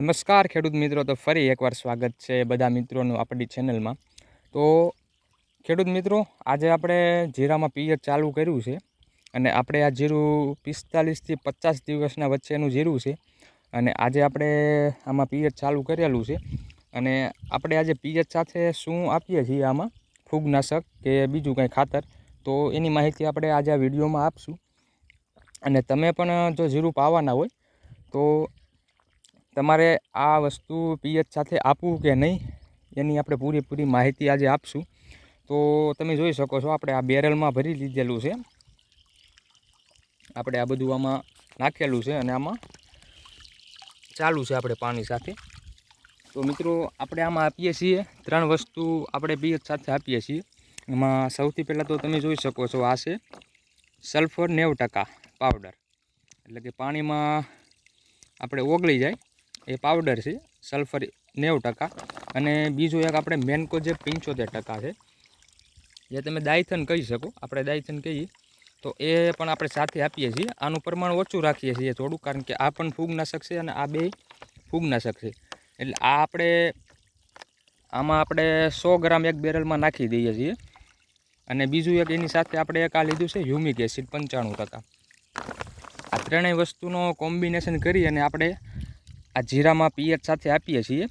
નમસ્કાર ખેડૂત મિત્રો, તો ફરી એકવાર સ્વાગત છે બધા મિત્રોનું આપણી ચેનલમાં. તો ખેડૂત મિત્રો, આજે આપણે જીરામાં પિયત ચાલુ કર્યું છે અને આપણે આ જીરું પિસ્તાલીસથી પચાસ દિવસના વચ્ચેનું જીરું છે અને આજે આપણે આમાં પિયત ચાલુ કરેલું છે અને આપણે આજે પિયત સાથે શું આપીએ છીએ આમાં? ફૂગનાશક કે બીજું કંઈ ખાતર? તો એની માહિતી આપણે આજે આ વિડીયોમાં આપશું. અને તમે પણ જો જીરું પાવાના હોય, તો તમારે આ વસ્તુ પિયત સાથે આપવું કે નહીં, એની આપણે પૂરેપૂરી માહિતી આજે આપશું. તો તમે જોઈ શકો છો, આપણે આ બેરલમાં ભરી લીધેલું છે. આપણે આ બધું આમાં નાખેલું છે અને આમાં ચાલુ છે આપણે પાણી સાથે. તો મિત્રો, આપણે આમાં આપીએ છીએ ત્રણ વસ્તુ આપણે પિયત સાથે આપીએ છીએ. એમાં સૌથી પહેલાં તો તમે જોઈ શકો છો, આ છે સલ્ફર નેવ પાવડર. એટલે કે પાણીમાં આપણે ઓગળી જાય એ પાવડર છે સલ્ફર નેવું ટકા. અને બીજું એક આપણે મેનકો જે પંચોતેર ટકા છે, જે તમે દાયથન કહી શકો, આપણે દાયથન કહીએ, તો એ પણ આપણે સાથે આપીએ છીએ. આનું પ્રમાણ ઓછું રાખીએ છીએ થોડું, કારણ કે આ પણ ફૂગનાશક છે અને આ બે ફૂગનાશક છે. એટલે આ આપણે, આમાં આપણે સો ગ્રામ એક બેરલમાં નાખી દઈએ છીએ. અને બીજું એક એની સાથે આપણે એક આ લીધું છે હ્યુમિક એસિડ પંચાણું ટકા. આ ત્રણેય વસ્તુનો કોમ્બિનેશન કરી અને આપણે આ જીરામાં પિયત સાથે આપીએ છીએ.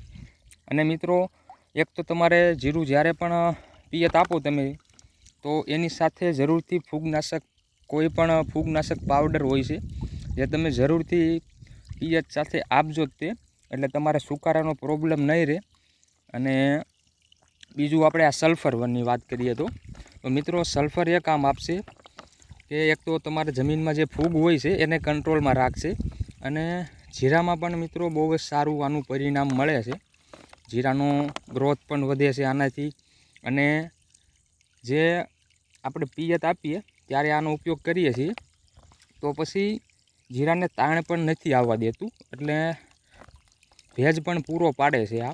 અને મિત્રો, એક તો તમારે જીરું જ્યારે પણ પિયત આપો તમે, તો એની સાથે જરૂરથી ફૂગનાશક, કોઈ પણ ફૂગનાશક પાવડર હોય છે, જે તમે જરૂરથી પિયત સાથે આપજો તે, એટલે તમારે સુકારાનો પ્રોબ્લેમ નહીં રહે. અને બીજું આપણે આ સલ્ફરની વાત કરીએ તો તો મિત્રો, સલ્ફર એ કામ આપશે કે એક તો તમારે જમીનમાં જે ફૂગ હોય છે, એને કંટ્રોલમાં રાખશે. અને જીરામાં પણ મિત્રો બહુ જ સારું આનું પરિણામ મળે છે. જીરાનો ગ્રોથ પણ વધે છે આનાથી. અને જે આપણે પિયત આપીએ ત્યારે આનો ઉપયોગ કરીએ છીએ. તો પછી જીરાને તાણ પણ નથી આવવા દેતું, એટલે ભેજ પણ પૂરો પાડે છે આ.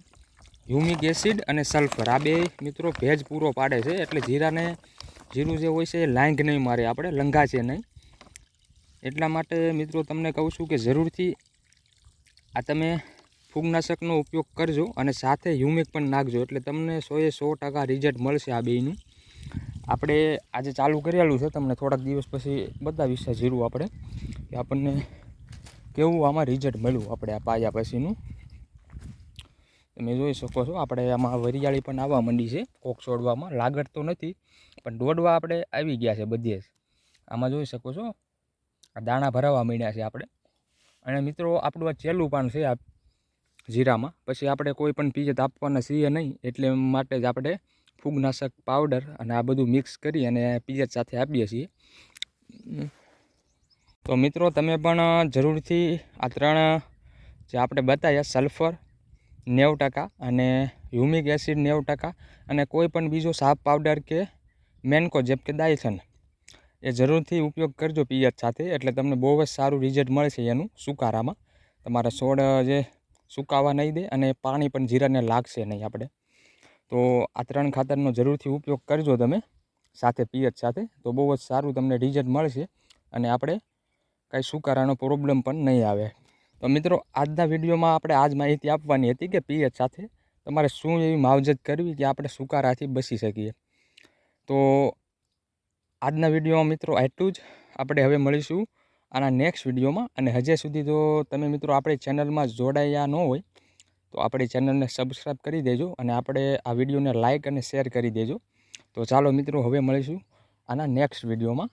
હ્યુમિક એસિડ અને સલ્ફર આ બે મિત્રો ભેજ પૂરો પાડે છે, એટલે જીરાને જીરું જે હોય છે એ લાંગ નહીં મારે આપણે, લંઘાશે નહીં. એટલા માટે મિત્રો તમને કહું છું કે જરૂરથી આ તમે ફૂગનાશકનો ઉપયોગ કરજો અને સાથે હ્યુમિક પણ નાખજો એટલે તમને સોએ સો ટકા રિઝલ્ટ મળશે આ બેયનું. આપણે આજે ચાલુ કરેલું છે, તમને થોડાક દિવસ પછી બતાવીશ જીરું આપણે. કે આપણને કેવું આમાં રિઝલ્ટ મળ્યું આપણે આ પાયા પછીનું. તમે જોઈ શકો છો, આપણે આમાં વરિયાળી પણ આવવા માંડી છે, કોક છોડવામાં. લાગત તો નથી, પણ દોડવા આપણે આવી ગયા છે બધે જ. આમાં જોઈ શકો છો, આ દાણા ભરાવા માંડ્યા છે આપણે. અને મિત્રો, આપણું આ ચેલું પાન છે આ જીરામાં. પછી આપણે કોઈ પણ પીજત આપવાના છીએ નહીં, એટલે માટે જ આપણે ફૂગનાશક પાવડર અને આ બધું મિક્સ કરી અને પીજત સાથે આપીએ છીએ. તો મિત્રો, તમે પણ જરૂરથી આ ત્રણ જે આપણે બતાવ્યા, સલ્ફર નેવ ટકા અને હ્યુમિક એસિડ નેવ ટકા અને કોઈ પણ બીજો સાફ પાવડર કે મેનકો જેમ કે દાયથન એ જરૂરથી ઉપયોગ કરજો પિયત સાથે, એટલે તમને બહુ જ સારું રિઝલ્ટ મળશે એનું સુકારામાં. તમારા છોડ જે સુકાવા નહીં દે અને પાણી પણ જીરાને લાગશે નહીં આપણે. તો આ ત્રણ ખાતરનો જરૂરથી ઉપયોગ કરજો તમે સાથે પિયત સાથે, તો બહુ જ સારું તમને રિઝલ્ટ મળશે અને આપણે કાંઈ સુકારાનો પ્રોબ્લેમ પણ નહીં આવે. તો મિત્રો, આજના વિડીયોમાં આપણે આજ માહિતી આપવાની હતી કે પિયત સાથે તમારે શું એવી માવજત કરવી કે આપણે સુકારાથી બચી શકીએ. તો આજના વિડીયોમાં મિત્રો આટલું જ. આપણે હવે મળીશું આના નેક્સ્ટ વિડીયોમાં. અને હજી સુધી તો તમે મિત્રો આપણી ચેનલમાં જોડાયા ન હોય, તો આપણી ચેનલને સબસ્ક્રાઈબ કરી દેજો અને આપણે આ વિડીયોને લાઇક અને શેર કરી દેજો. તો ચાલો મિત્રો હવે મળીશું આના નેક્સ્ટ વિડીયોમાં.